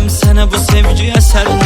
Veremem sana bu sevgiye serdim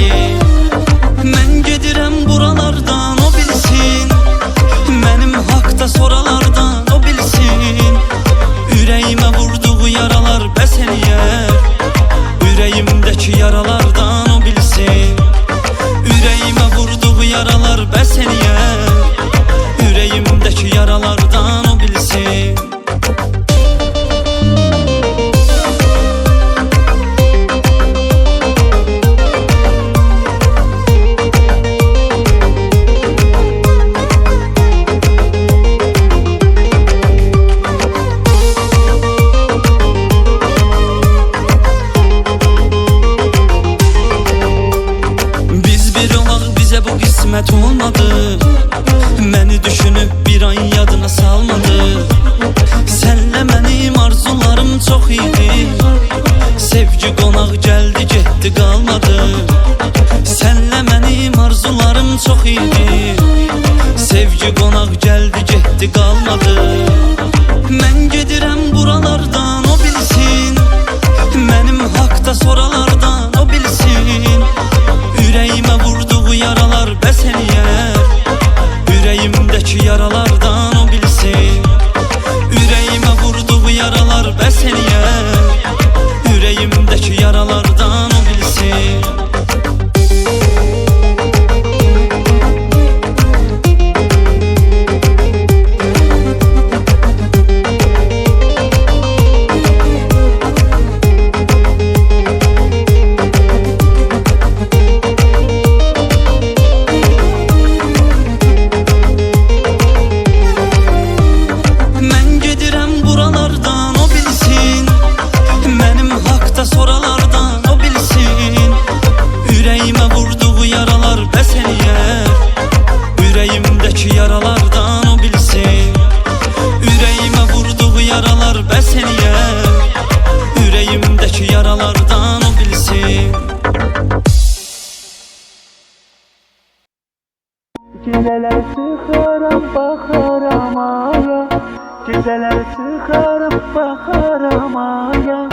aramaya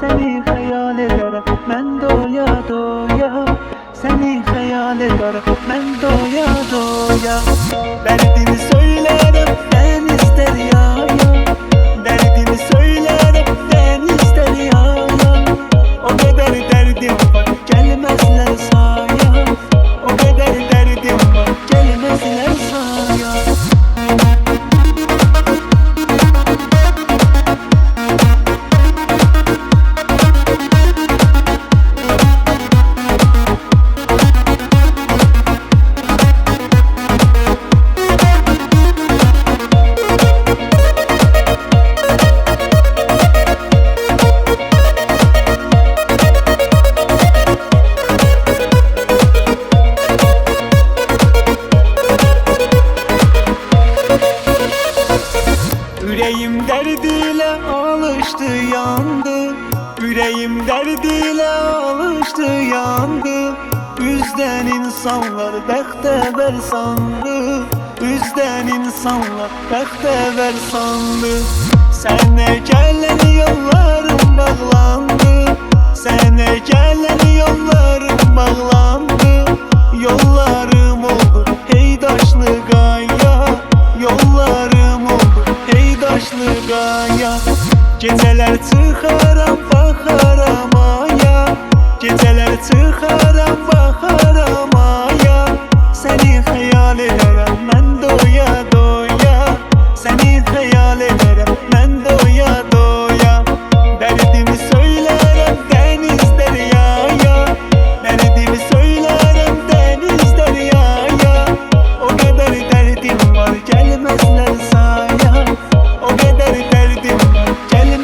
Seni hayal ederim ben doya doya. Seni hayal ederim ben doya doya. Derdimi söylerim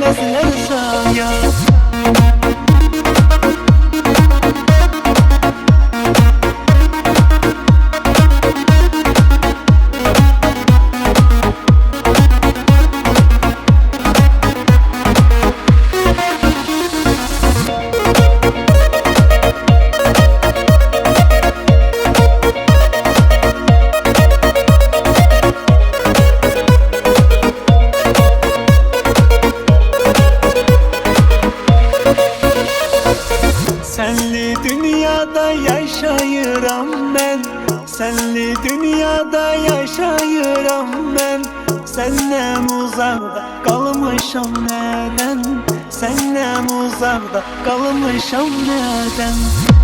neresinde yaşa yaşayıram ben. Senli dünyada yaşayıram ben. Senden uzakta kalmışam neden? Senden uzakta kalmışam neden?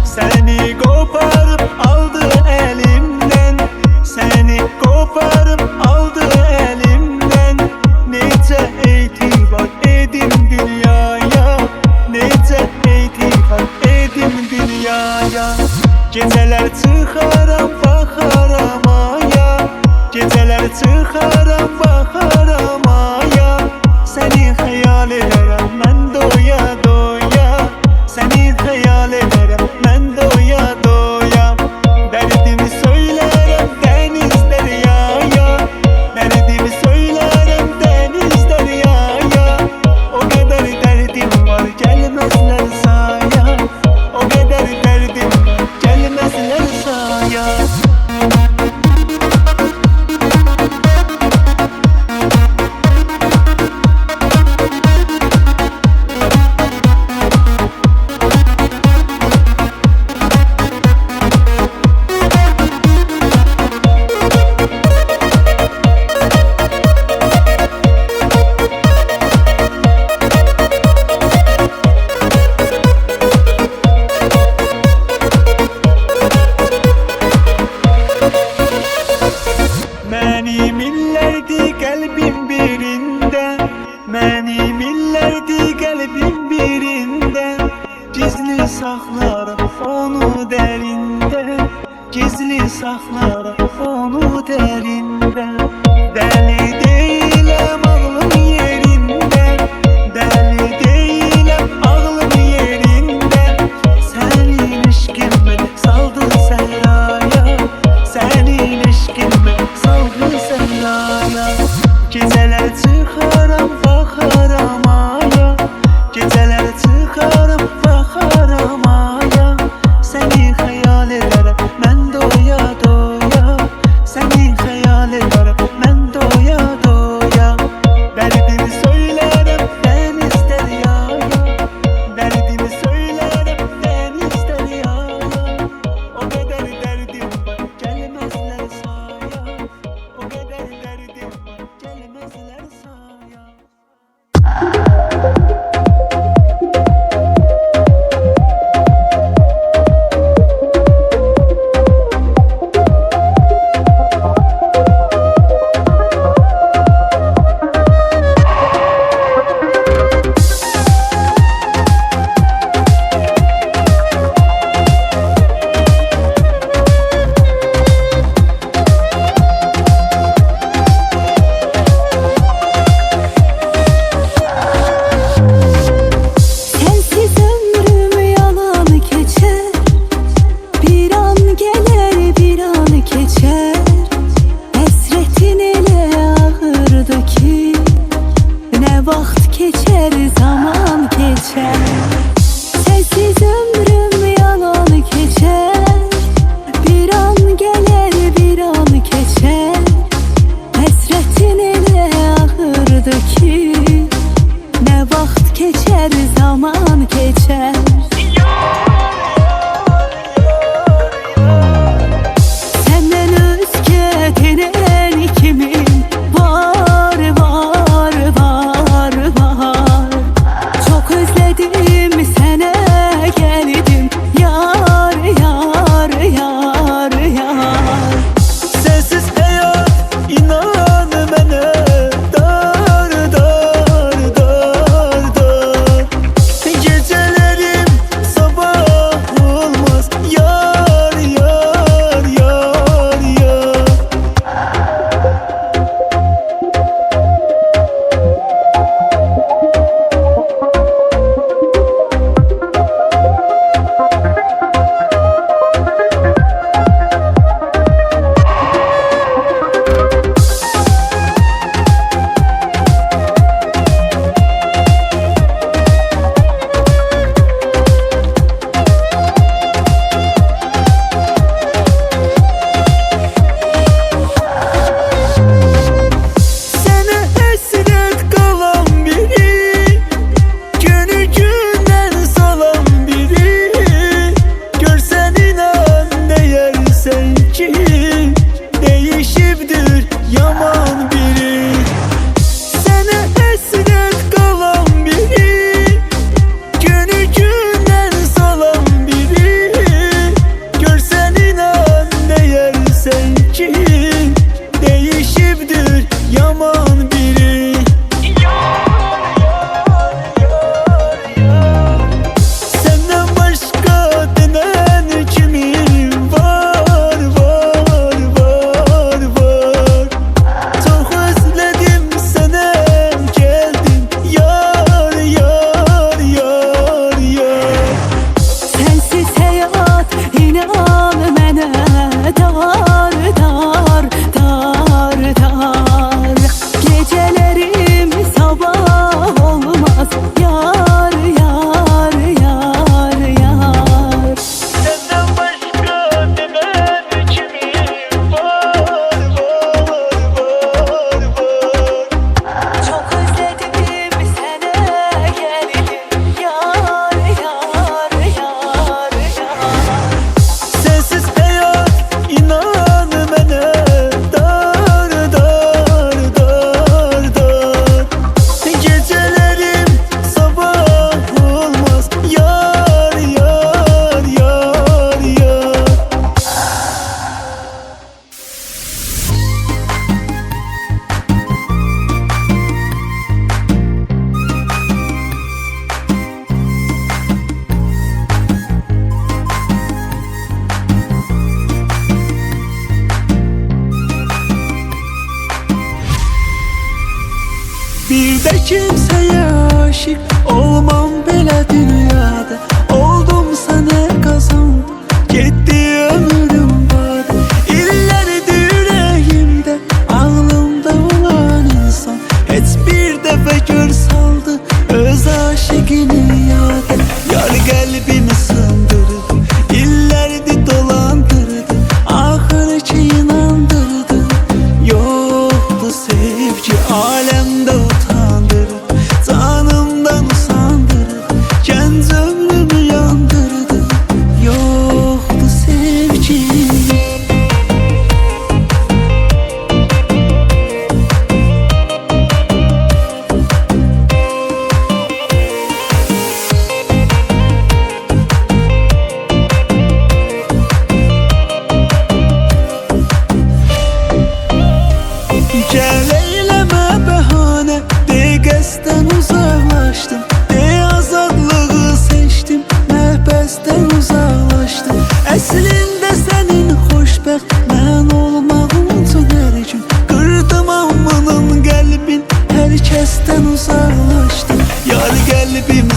Seni koparıp aldı elimden. Seni koparıp aldı elimden. Nece itibar edim dünyaya? Nece itibar edim dünyaya? Gecələr çıxaram baxaram aya Gecələr çıxaram baxaram aya Səni xəyal edirəm be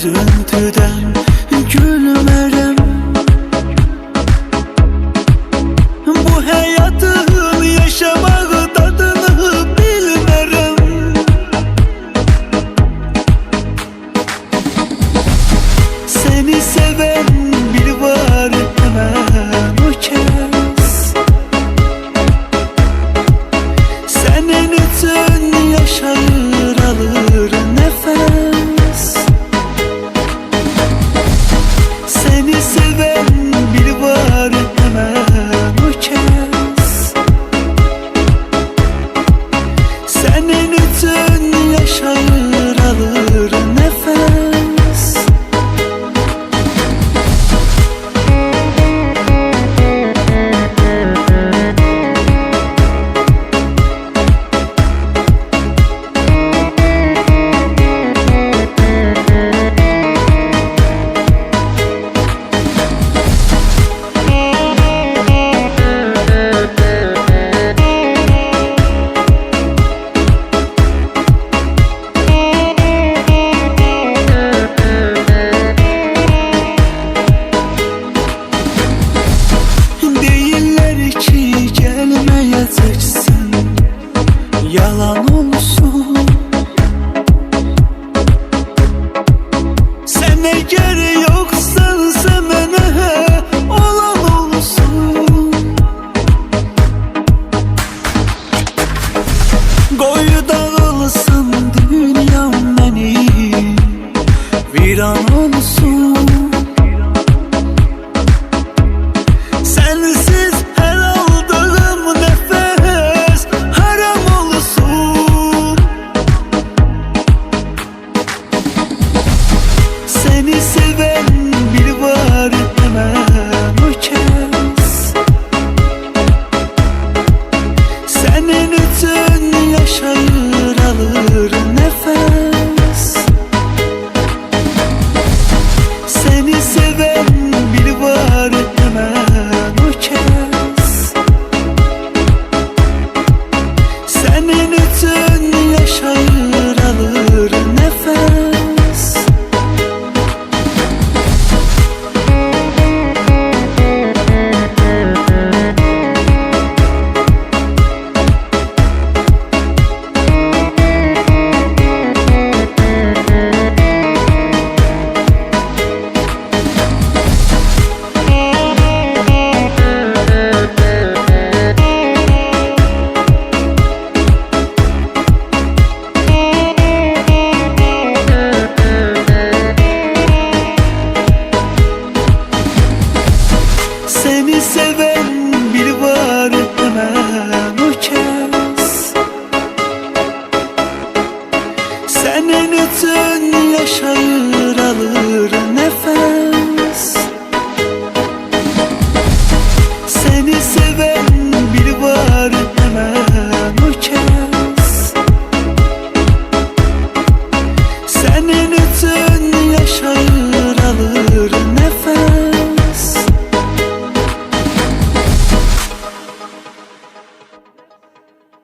Üzüntüden senin say